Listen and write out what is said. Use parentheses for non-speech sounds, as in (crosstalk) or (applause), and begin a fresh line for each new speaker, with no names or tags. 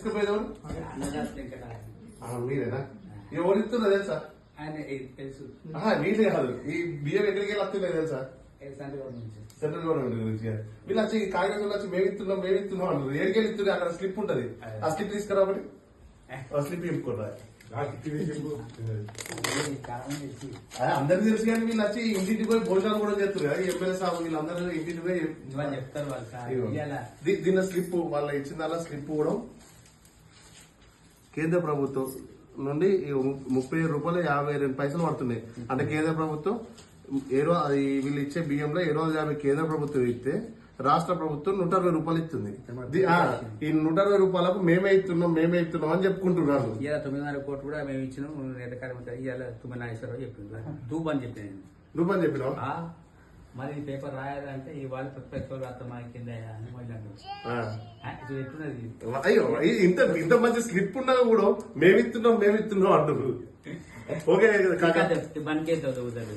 తీసుకుపోయేది మీరేనా? ఎవరు ఇస్తున్నారు తెలుసా?
తెలుసు.
వీళ్ళు కాదు. ఈ బియ్యం ఎక్కడికి వెళ్ళి వస్తున్నాయి తెలుసా?
సెంట్రల్ గవర్నమెంట్
గురించి వీళ్ళు వచ్చి కాగితాలు వచ్చి మేము ఇస్తున్నాం మేము ఇస్తున్నాం అంటారు ఏడికెళ్ళి ఇస్తున్నారు? అక్కడ స్లిప్ ఉంటది. ఆ స్లిప్ తీసుకురా ఒకటి. ఆ స్లిప్
తెలిసి.
అందరికి తెలుసు కానీ వీళ్ళు వచ్చి ఇంటింటికి పోయి భోజనాలు కూడా చేస్తారు కదా. ఎమ్మెల్యే సాబ్ వీళ్ళందరూ ఇంటింటికి పోయి
వాళ్ళు చెప్తారు వాళ్ళు
దీని స్లిప్ వాళ్ళ ఇచ్చిన దానిలో స్లిప్ కూడా కేంద్ర ప్రభుత్వం నుండి ముప్పై ఏడు రూపాయలు యాభై రెండు పైసలు పడుతున్నాయి. అంటే కేంద్ర ప్రభుత్వం ఏ రోజు అది వీళ్ళు ఇచ్చే బియ్యంలో ఏ రోజు యాభై కేంద్ర ప్రభుత్వం ఇస్తే రాష్ట్ర ప్రభుత్వం నూట అరవై రూపాయలు ఇస్తుంది. ఈ నూట అరవై రూపాయలకు మేమే ఇస్తున్నాం మేమే ఇస్తున్నాం అని చెప్పుకుంటున్నారు.
తొమ్మిదిన్నర కోట్లు కూడా మేము ఇచ్చినాం ఇవాళ తొమ్మిది నాగేశ్వరరావు చెప్పింది తూబ్ అని చెప్పాను
చెప్పినావు?
ఆ, మరి ఈ పేపర్ రాయాలంటే ఈ వాళ్ళు ప్రతిపక్ష మా కింద అని మళ్ళీ ఎట్లున్నది?
అయ్యో ఇంత ఇంత మంచి స్లిప్ ఉన్నా కూడా మేమిస్తున్నాం మేమిస్తున్నాం అంటున్నారు (laughs) ఓకే కాకా.
బంకే చదువుతాడు?